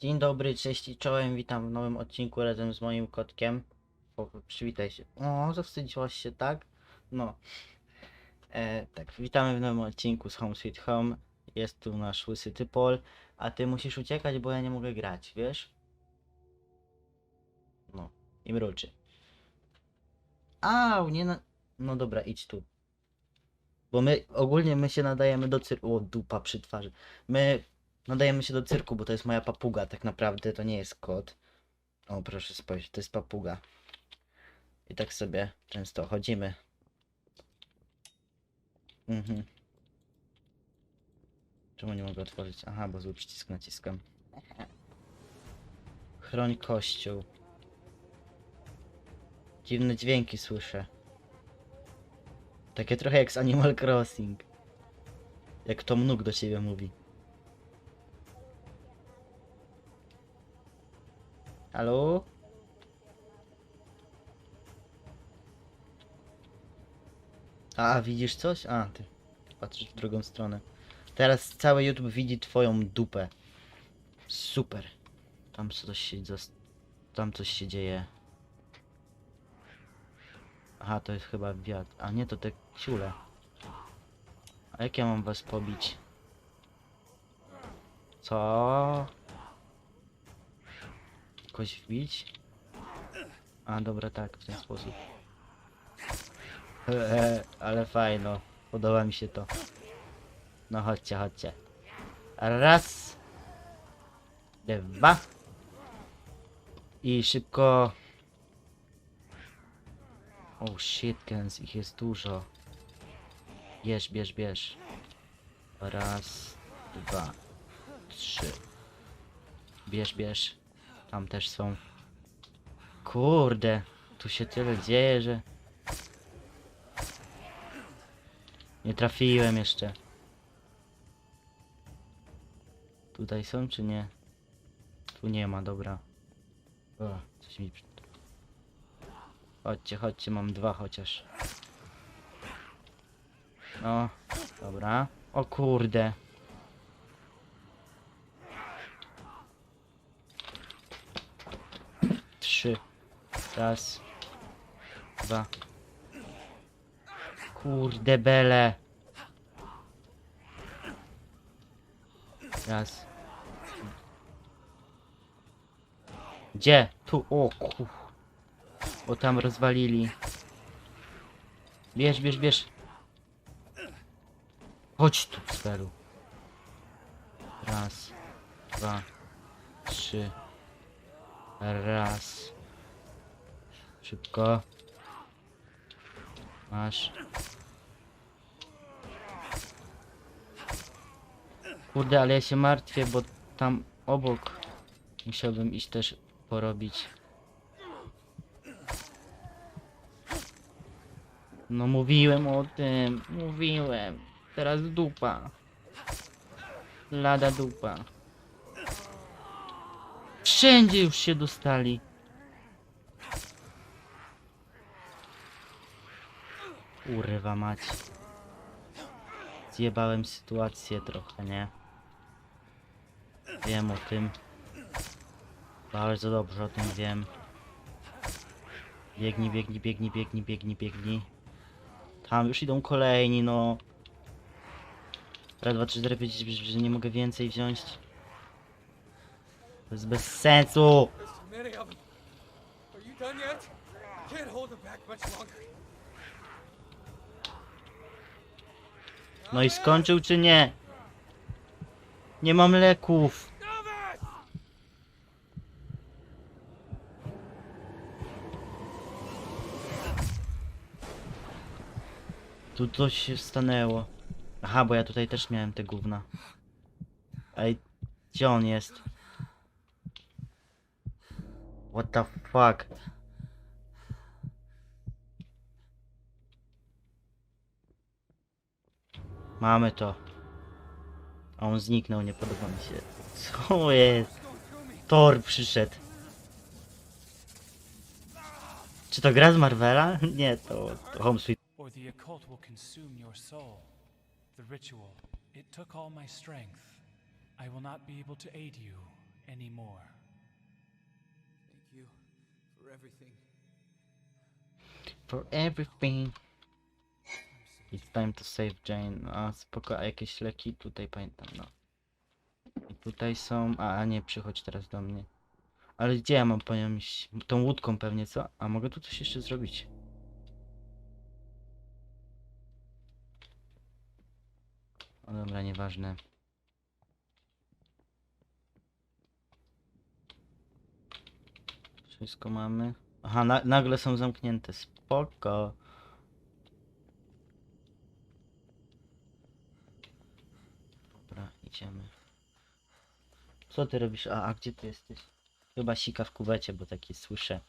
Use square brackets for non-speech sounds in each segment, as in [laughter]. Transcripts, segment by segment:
Dzień dobry, cześć i czołem, witam w nowym odcinku razem z moim kotkiem. O, przywitaj się. O, zawstydziłaś się, tak? No. E, tak, witamy w nowym odcinku z Home Sweet Home. Jest tu nasz łysy typol, a ty musisz uciekać, bo ja nie mogę grać, wiesz? No, i mruczy. Au, nie na... No dobra, idź tu. Bo my, ogólnie my się nadajemy do cyrku... O, dupa przy twarzy. My nadajemy się do cyrku, bo to jest moja papuga, tak naprawdę to nie jest kot. O, proszę spojrzeć, to jest papuga. I tak sobie często chodzimy. Mhm. Czemu nie mogę otworzyć? Aha, bo zły przycisk naciskam. Chroń kościół. Dziwne dźwięki słyszę. Takie trochę jak z Animal Crossing. Jak Tom Nook do ciebie mówi. Halo? A, widzisz coś? A, ty patrzysz w drugą stronę. Teraz cały YouTube widzi twoją dupę. Super. Tam coś się, tam coś się dzieje. Aha, to jest chyba wiatr. A nie, to te ciule. A jak ja mam was pobić? Co? Kogoś wbić? A, dobra, tak, w ten sposób. Ale fajno. Podoba mi się to. No chodźcie, chodźcie. Raz. Dwa. I szybko. Oh shit, Gens, ich jest dużo. Bierz, bierz, bierz. Raz, dwa, trzy. Bierz, bierz. Tam też są. Kurde, tu się tyle dzieje, że... Nie trafiłem jeszcze. Tutaj są czy nie? Tu nie ma, dobra. O, coś mi... Chodźcie, chodźcie, mam dwa chociaż. No, dobra. O kurde. Raz. Dwa. Kurde bele. Raz. Gdzie? Tu, o kur... Bo tam rozwalili. Bierz, bierz, bierz. Chodź tu, Sferu. Raz, dwa, trzy. Raz. Szybko. Masz. Kurde, ale ja się martwię, bo tam obok musiałbym iść też porobić. No mówiłem o tym, mówiłem. Teraz dupa. Lada dupa. Wszędzie już się dostali. Urywa mać. Zjebałem sytuację trochę, nie? Wiem o tym. Bardzo dobrze o tym wiem. Biegnij, biegnij, biegnij, biegnij, biegnij, biegnij. Tam już idą kolejni, no. Raz, dwa, trzy, cztery, pięć, że nie mogę więcej wziąć. To jest bez sensu! Can't hold them back much longer. No i skończył czy nie? Nie mam leków. Tu coś się stanęło. Aha, bo ja tutaj też miałem te gówna. Ej, gdzie on jest? What the fuck? Mamy to. A on zniknął, nie podoba mi się. Co jest? Thor przyszedł. Czy to gra z Marvela? [laughs] Nie, to, to Home Sweet or the occult will consume your soul. The ritual, it took all my strength. I will not be able to aid you anymore. Thank you for everything. For everything. It's time to save Jane. A spoko, a jakieś leki tutaj pamiętam, no. I tutaj są. A, a nie, przychodź teraz do mnie. Ale gdzie ja mam po nią iść? Tą łódką pewnie, co? A mogę tu coś jeszcze zrobić? O dobra, nieważne. Wszystko mamy. Aha, na, nagle są zamknięte. Spoko. Dobra, idziemy. Co ty robisz? A, a gdzie ty jesteś? Chyba sika w kuwecie, bo takie słyszę.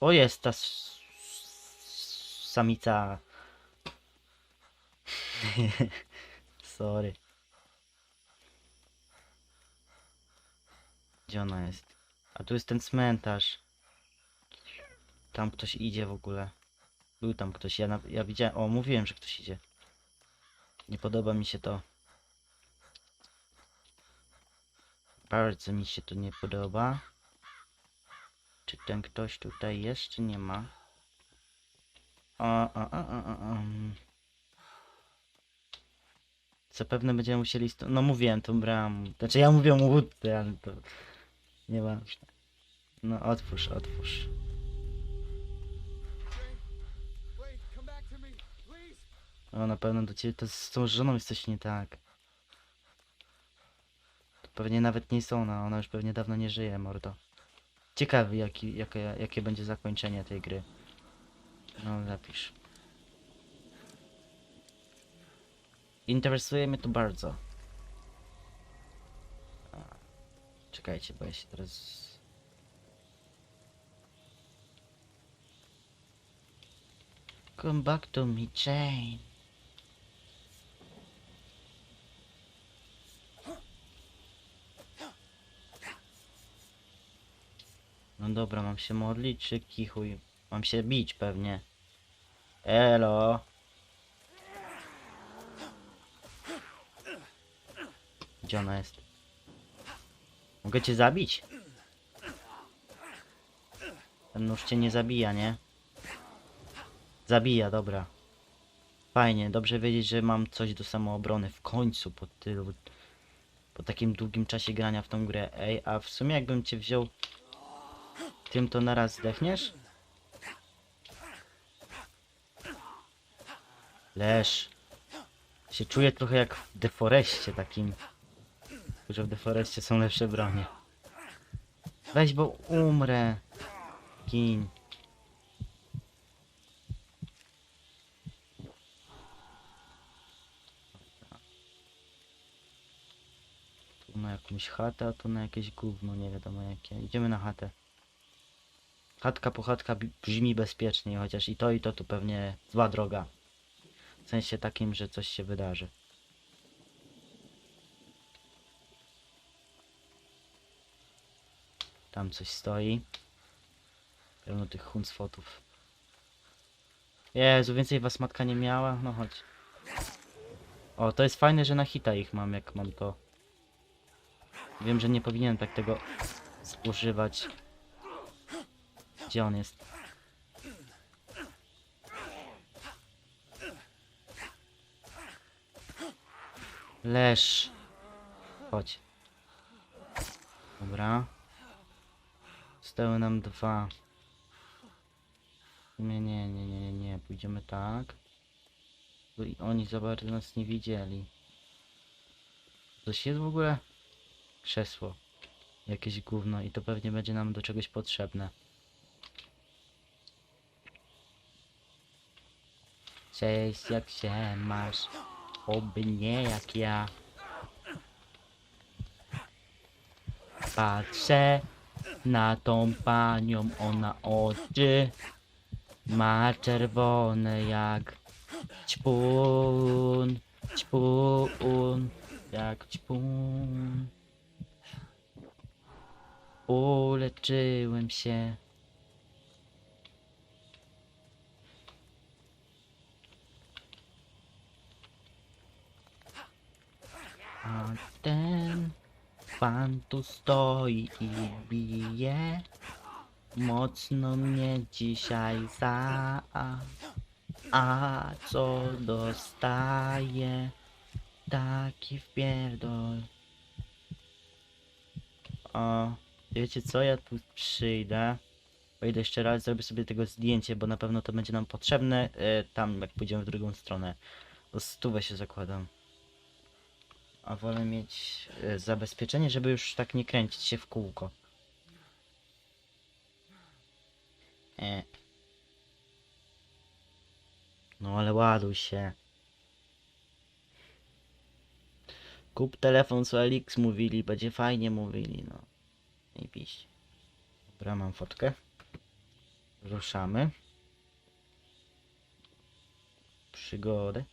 O, jest ta samica. [laughs] Sorry. Gdzie ona jest? A tu jest ten cmentarz. Tam ktoś idzie w ogóle. Był tam ktoś, ja, ja widziałem, o mówiłem, że ktoś idzie. Nie podoba mi się to. Bardzo mi się to nie podoba. Czy ten ktoś tutaj jest, czy nie ma? O, o, o, o, o, o. Zapewne będziemy musieli... No mówiłem tą bramę. Znaczy ja mówię o łódce, ale to... Nieważne. No otwórz, otwórz. O, na pewno do ciebie to z tą żoną jest coś nie tak. Pewnie nawet nie jest ona, ona już pewnie dawno nie żyje, mordo. Ciekawy, jaki, jakie, jakie będzie zakończenie tej gry. No, zapisz. Interesuje mnie to bardzo. Czekajcie, bo ja się teraz... Come back to me, Jane. No dobra, mam się modlić czy kichuj? Mam się bić pewnie. Elo. Gdzie ona jest? Mogę cię zabić? Ten nóż cię nie zabija, nie? Zabija, dobra. Fajnie, dobrze wiedzieć, że mam coś do samoobrony w końcu po tylu... Po takim długim czasie grania w tą grę. Ej, a w sumie jakbym cię wziął tym, to naraz zdechniesz? Leż. Się czuję trochę jak w Deforeście takim. Tylko, że w Deforeście są lepsze bronie. Weź, bo umrę. Gin. Tu na jakąś chatę, a tu na jakieś gówno, nie wiadomo jakie. Idziemy na chatę. Chatka po chatka brzmi bezpiecznie, chociaż i to i to tu pewnie zła droga. W sensie takim, że coś się wydarzy. Tam coś stoi. Pełno tych huncfotów. Jezu, więcej was matka nie miała? No chodź. O, to jest fajne, że na hita ich mam, jak mam to. Wiem, że nie powinienem tak tego używać. Gdzie on jest? Leż. Chodź. Dobra. Zostały nam dwa. Nie, nie, nie, nie, nie. Pójdziemy tak. Bo i oni za bardzo nas nie widzieli. Coś jest w ogóle? Krzesło. Jakieś gówno i to pewnie będzie nam do czegoś potrzebne. Cześć, jak się masz? Oby nie jak ja. Patrzę na tą panią, ona oczy ma czerwone jak ćpun, ćpun, jak ćpun. Uleczyłem się. A ten Pan tu stoi i bije. Mocno mnie dzisiaj za. A co dostaje? Taki wpierdol. O, wiecie co? Ja tu przyjdę. Wejdę jeszcze raz, zrobię sobie tego zdjęcie, bo na pewno to będzie nam potrzebne. E, tam, jak pójdziemy w drugą stronę. Bo stówę się zakładam. A wolę mieć e, zabezpieczenie, żeby już tak nie kręcić się w kółko. E. No ale ładuj się. Kup telefon, co Elix mówili, będzie fajnie mówili, no. I piść. Dobra, mam fotkę. Ruszamy. Przygodę.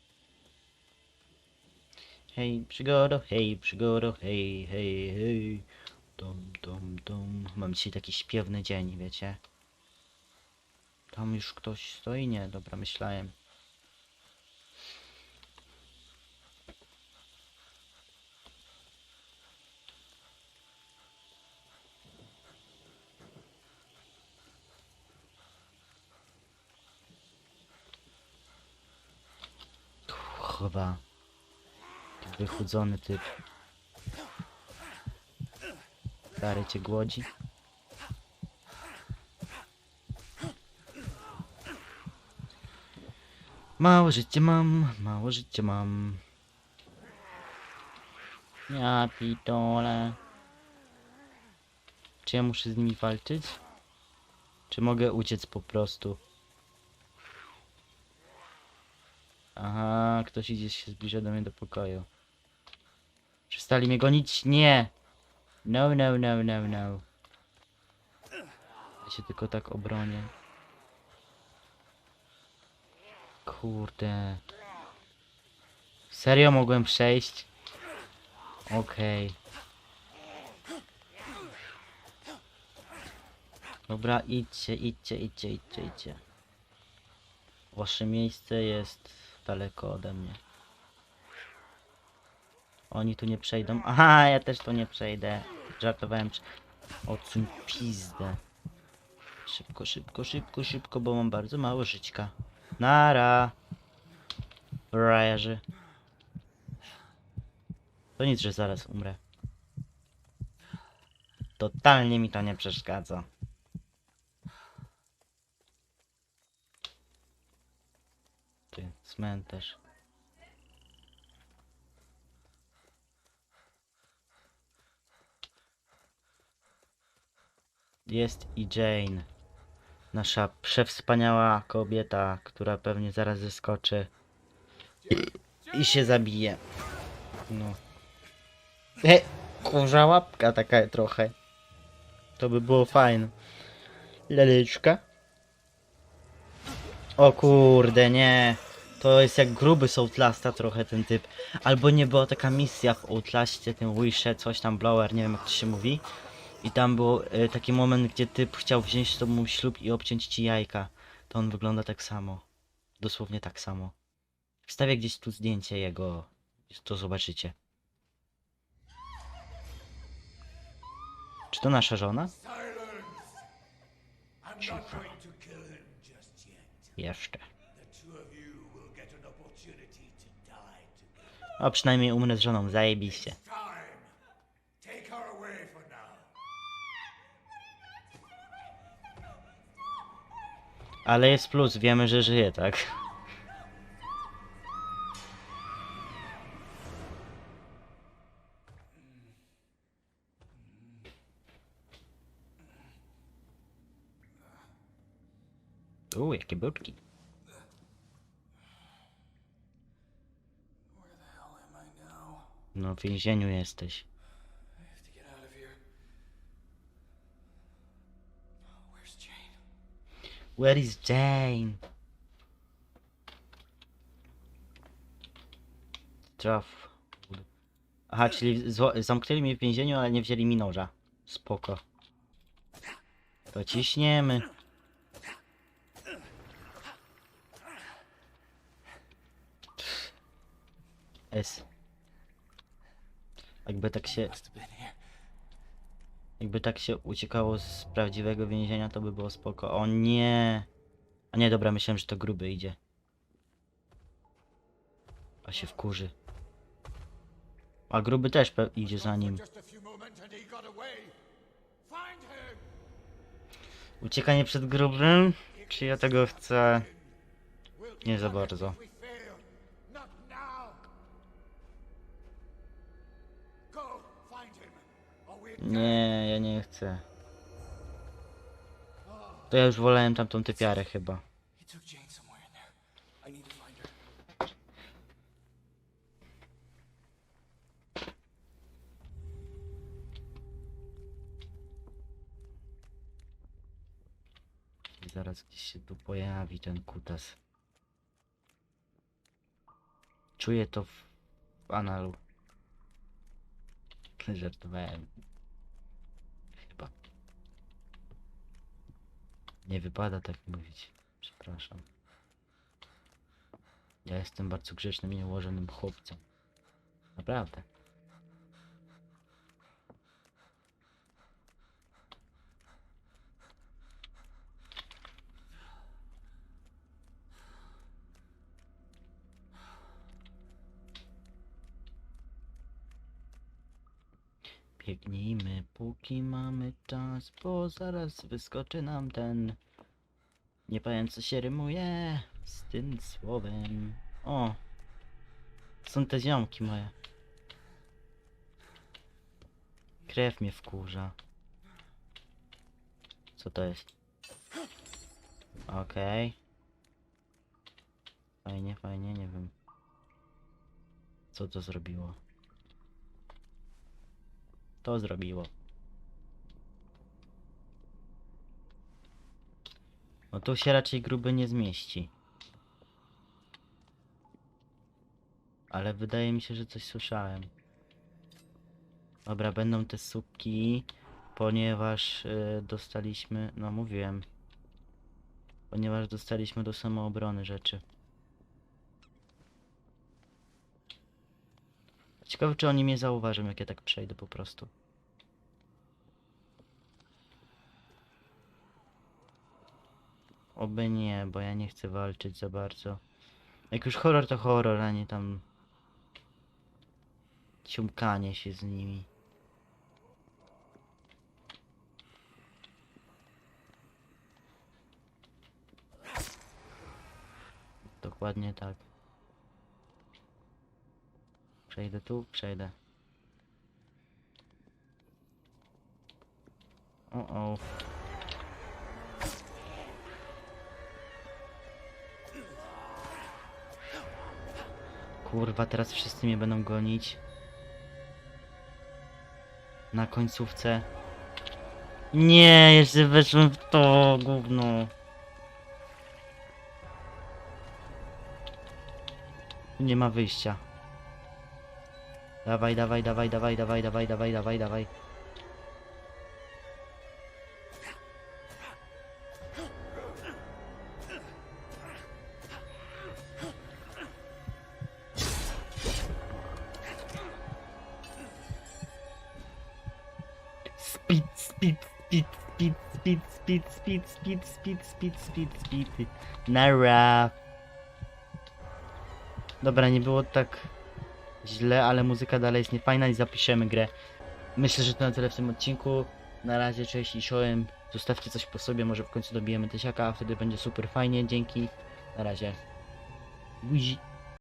Hej, przygodo, hej, przygodo, hej, hej, hej. Dum, dum, dum. Mam dzisiaj taki śpiewny dzień, wiecie? Tam już ktoś stoi? Nie, dobra, myślałem. Chyba. Wychudzony typ. Stary cię głodzi. Mało życie mam, mało życie mam. Ja pitole. Czy ja muszę z nimi walczyć? Czy mogę uciec po prostu? Aha, ktoś idzie się zbliża do mnie do pokoju. Przestali mnie gonić? Nie! No, no, no, no, no. Ja się tylko tak obronię. Kurde. Serio mogłem przejść? Okej. Dobra, idźcie, idźcie, idźcie, idźcie, idźcie. Wasze miejsce jest daleko ode mnie. Oni tu nie przejdą. Aha, ja też tu nie przejdę. Żartowałem. Odsuń pizdę. Szybko, szybko, szybko, szybko, bo mam bardzo mało żyćka. Nara. Frajerzy. To nic, że zaraz umrę. Totalnie mi to nie przeszkadza. Ty, cmentarz. Jest i Jane. Nasza przewspaniała kobieta, która pewnie zaraz zeskoczy i się zabije. No. E, kurza łapka taka trochę. To by było fajne. Leleczka. O kurde, nie. To jest jak gruby z Outlasta trochę ten typ. Albo nie była taka misja w Outlaście, ten Wishe, coś tam, Blower, nie wiem jak to się mówi. I tam był e, taki moment, gdzie typ chciał wziąć z tobą ślub i obciąć ci jajka. To on wygląda tak samo. Dosłownie tak samo. Wstawię gdzieś tu zdjęcie jego. To zobaczycie. Czy to nasza żona? Yet. Jeszcze. O, przynajmniej umrę z żoną, zajebiście. Ale jest plus, wiemy, że żyje, tak? Uuu, jakie budki. No, w więzieniu jesteś. Where is Jane? Traf. Aha, czyli zamknęli mnie w więzieniu, ale nie wzięli mi noża. Spoko. To ciśniemy. S. Jakby tak się... Jakby tak się uciekało z prawdziwego więzienia, to by było spoko. O nie! A nie, dobra, myślałem, że to gruby idzie. A się wkurzy. A gruby też idzie za nim. Uciekanie przed grubym? Czy ja tego chcę? Nie za bardzo. Nie, ja nie chcę. To ja już wolałem tamtą typiarę chyba. Zaraz gdzieś się tu pojawi ten kutas. Czuję to w, w analu. [laughs] Żartowałem. Nie wypada tak mówić. Przepraszam. Ja jestem bardzo grzecznym i nieułożonym chłopcem. Naprawdę. Biegnijmy, póki mamy czas, bo zaraz wyskoczy nam ten. Nie powiem, co się rymuje z tym słowem. O! Są te ziomki moje. Krew mnie wkurza. Co to jest? Okej. Fajnie, fajnie, nie wiem. Co to zrobiło? To zrobiło. No tu się raczej gruby nie zmieści. Ale wydaje mi się, że coś słyszałem. Dobra, będą te słupki, ponieważ y, dostaliśmy, no mówiłem, ponieważ dostaliśmy do samoobrony rzeczy. Ciekawe, czy oni mnie zauważą, jak ja tak przejdę po prostu. Oby nie, bo ja nie chcę walczyć za bardzo. Jak już horror, to horror, a nie tam... Ciumkanie się z nimi. Dokładnie tak. Przejdę tu, przejdę. O, o. Kurwa, teraz wszyscy mnie będą gonić. Na końcówce. Nie, jeszcze weszłem w to gówno. Nie ma wyjścia. Dawaj, dawaj, dawaj, dawaj, dawaj, dawaj, dawaj, dawaj, dawaj. Speed, speed, speed, speed, speed, speed, speed, speed, speed, speed, speed. Nara. Dobra, nie było tak źle, ale muzyka dalej jest niefajna i zapiszemy grę. Myślę, że to na tyle w tym odcinku. Na razie, cześć i czołem. Zostawcie coś po sobie, może w końcu dobijemy tysiaka, a wtedy będzie super fajnie. Dzięki. Na razie. Buzi.